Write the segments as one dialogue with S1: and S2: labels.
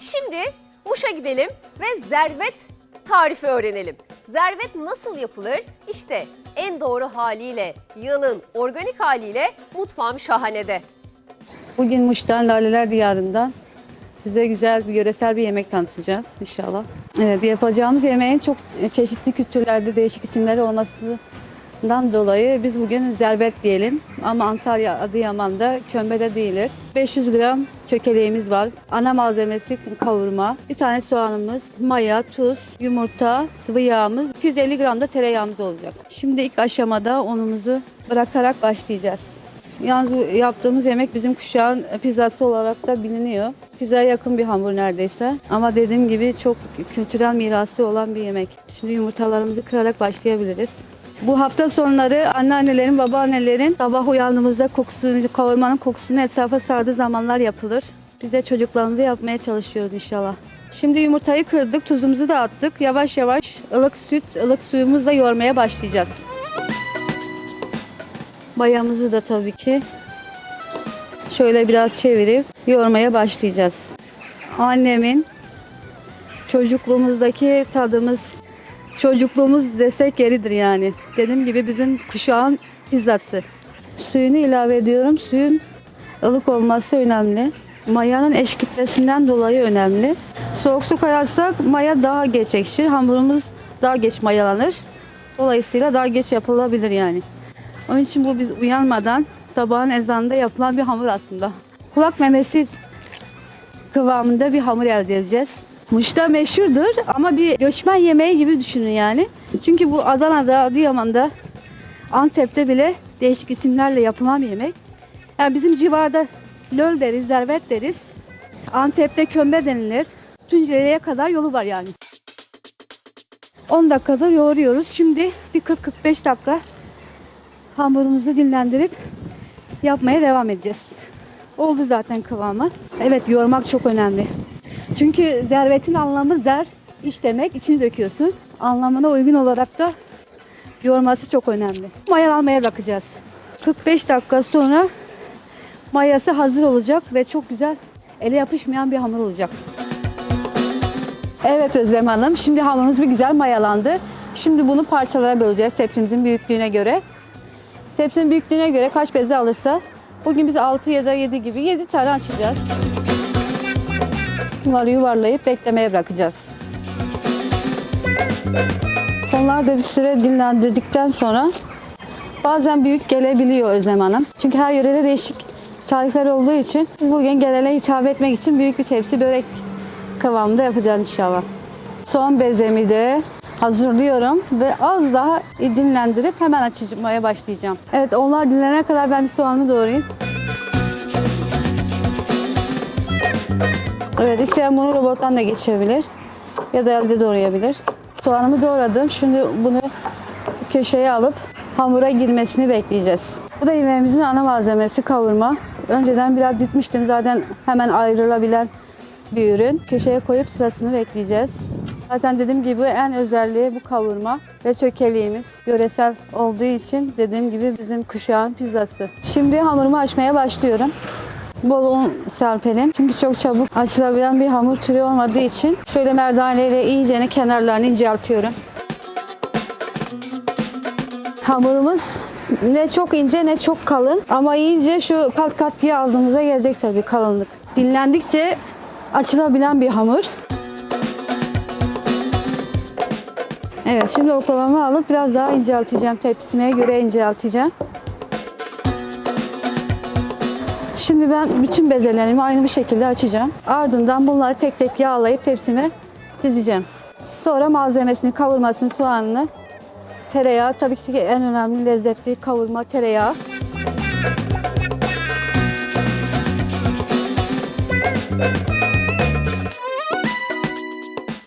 S1: Şimdi Muş'a gidelim ve zervet tarifi öğrenelim. Zervet nasıl yapılır? İşte en doğru haliyle, yağın organik haliyle mutfağım şahanede.
S2: Bugün Muş'tan Laleler Diyarı'ndan size güzel bir yöresel bir yemek tanıtacağız inşallah. Evet yapacağımız yemeğin çok çeşitli kültürlerde değişik isimleri olmasından dolayı biz bugün zerbet diyelim. Ama Antalya, Adıyaman'da kömbede değildir. 500 gram çökeleğimiz var. Ana malzemesi kavurma. Bir tane soğanımız, maya, tuz, yumurta, sıvı yağımız, 250 gram da tereyağımız olacak. Şimdi ilk aşamada unumuzu bırakarak başlayacağız. Yalnız bu yaptığımız yemek bizim kuşağın pizzası olarak da biliniyor. Pizzaya yakın bir hamur neredeyse. Ama dediğim gibi çok kültürel mirası olan bir yemek. Şimdi yumurtalarımızı kırarak başlayabiliriz. Bu hafta sonları anneannelerin, babaannelerin sabah uyandığımızda kokusunu, kavurmanın kokusunu etrafa sardığı zamanlar yapılır. Biz de çocuklarımıza yapmaya çalışıyoruz inşallah. Şimdi yumurtayı kırdık, tuzumuzu da attık. Yavaş yavaş ılık süt, ılık suyumuzla yoğurmaya başlayacağız. Mayamızı da tabii ki şöyle biraz çevirip yoğurmaya başlayacağız. Annemin çocukluğumuzdaki tadımız, çocukluğumuz desek yeridir yani. Dediğim gibi bizim kuşağın pizzası. Suyunu ilave ediyorum. Suyun ılık olması önemli. Mayanın eşkitmesinden dolayı önemli. Soğuk su koyarsak maya daha geç ekşir. Hamurumuz daha geç mayalanır. Dolayısıyla daha geç yapılabilir yani. Onun için bu biz uyanmadan sabahın ezanında yapılan bir hamur aslında. Kulak memesi kıvamında bir hamur elde edeceğiz. Muş'ta meşhurdur ama bir göçmen yemeği gibi düşünün yani. Çünkü bu Adana'da, Adıyaman'da, Antep'te bile değişik isimlerle yapılan bir yemek. Yani bizim civarda löl deriz, zervet deriz. Antep'te kömbe denilir. Tunceli'ye kadar yolu var yani. 10 dakikadır yoğuruyoruz. Şimdi bir 40-45 dakika hamurumuzu dinlendirip yapmaya devam edeceğiz. Oldu zaten kıvamı. Evet yoğurmak çok önemli. Çünkü zervetin anlamı zer, iç demek, içini döküyorsun. Anlamına uygun olarak da yoğurması çok önemli. Mayalanmaya bakacağız. 45 dakika sonra mayası hazır olacak ve çok güzel ele yapışmayan bir hamur olacak. Evet Özlem Hanım, şimdi hamurumuz bir güzel mayalandı. Şimdi bunu parçalara böleceğiz tepsimizin büyüklüğüne göre. Tepsinin büyüklüğüne göre kaç beze alırsa bugün biz 6 ya da 7 gibi 7 tane açacağız. Bunları yuvarlayıp beklemeye bırakacağız. Onları da bir süre dinlendirdikten sonra bazen büyük gelebiliyor Özlem Hanım. Çünkü her yörede değişik tarifler olduğu için bugün gelene hitap etmek için büyük bir tepsi börek kıvamında yapacağız inşallah. Son bezemi de hazırlıyorum ve az daha dinlendirip hemen açmaya başlayacağım. Evet onlar dinlenene kadar ben bir soğanımı doğrayayım. Evet isteyen bunu robottan da geçebilir ya da elde doğrayabilir. Soğanımı doğradım. Şimdi bunu köşeye alıp hamura girmesini bekleyeceğiz. Bu da yemeğimizin ana malzemesi kavurma. Önceden biraz ditmiştim zaten hemen ayrılabilen bir ürün. Köşeye koyup sırasını bekleyeceğiz. Zaten dediğim gibi en özelliği bu kavurma ve çökeliğimiz yöresel olduğu için dediğim gibi bizim kuşağın pizzası. Şimdi hamurumu açmaya başlıyorum. Bol un serpelim. Çünkü çok çabuk açılabilen bir hamur türü olmadığı için şöyle merdaneyle iyice kenarlarını inceltiyorum. Hamurumuz ne çok ince ne çok kalın ama iyice şu kat kat diye ağzımıza gelecek tabii kalınlık. Dinlendikçe açılabilen bir hamur. Evet şimdi oklavamı alıp biraz daha incelteceğim. Tepsime göre incelteceğim. Şimdi ben bütün bezelerimi aynı bir şekilde açacağım. Ardından bunları tek tek yağlayıp tepsime dizeceğim. Sonra malzemesini, kavurmasını, soğanını, tereyağı tabii ki en önemli lezzetli kavurma tereyağı.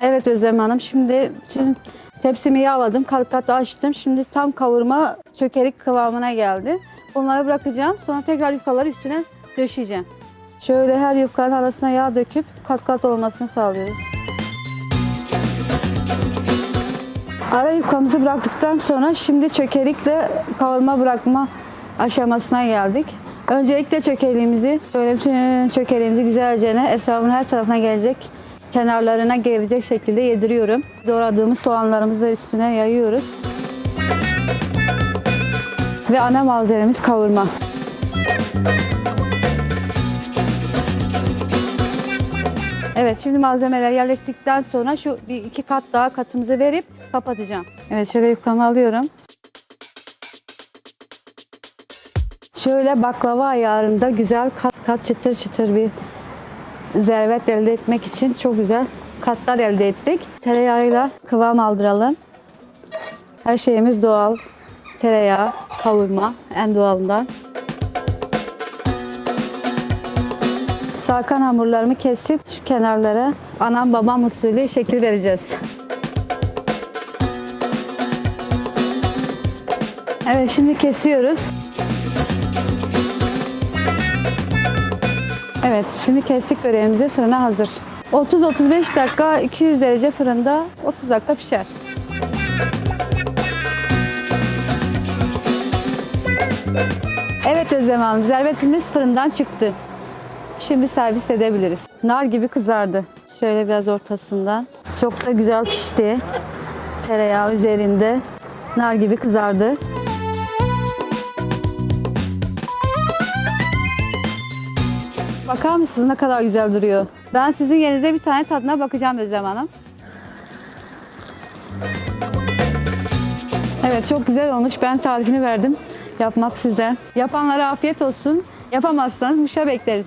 S2: Evet Özlem Hanım şimdi bütün tepsimi yağladım, kat kat açtım. Şimdi tam kavurma çökelik kıvamına geldi. Bunları bırakacağım. Sonra tekrar yufkaları üstüne döşeyeceğim. Şöyle her yufkanın arasına yağ döküp kat kat olmasını sağlıyoruz. Ara yufkamızı bıraktıktan sonra şimdi çökelikle kavurma bırakma aşamasına geldik. Öncelikle çökeliğimizi, şöyle bütün çökeliğimizi güzelce etrafın her tarafına gelecek, kenarlarına gelecek şekilde yediriyorum. Doğradığımız soğanlarımızı da üstüne yayıyoruz. Ve ana malzememiz kavurma. Evet şimdi malzemeler yerleştikten sonra şu bir iki kat daha katımızı verip kapatacağım. Evet şöyle yufkamı alıyorum. Şöyle baklava ayarında güzel kat kat çıtır çıtır bir zervet elde etmek için çok güzel katlar elde ettik. Tereyağıyla kıvam aldıralım. Her şeyimiz doğal. Tereyağı, kavurma en doğalından. Salkan hamurlarımı kesip şu kenarlara anam babam usulü şekil vereceğiz. Evet şimdi kesiyoruz. Evet şimdi kestik böreğimizi fırına hazır. 30-35 dakika 200 derece fırında 30 dakika pişer. Evet Özlem Hanım, zervetimiz fırından çıktı. Şimdi servis edebiliriz. Nar gibi kızardı. Şöyle biraz ortasından. Çok da güzel pişti. Tereyağı üzerinde. Nar gibi kızardı. Bakar mısınız ne kadar güzel duruyor. Ben sizin yerinize bir tane tadına bakacağım Özlem Hanım. Evet çok güzel olmuş. Ben tarifini verdim. Yapmak size. Yapanlara afiyet olsun. Yapamazsanız muşa bekleriz.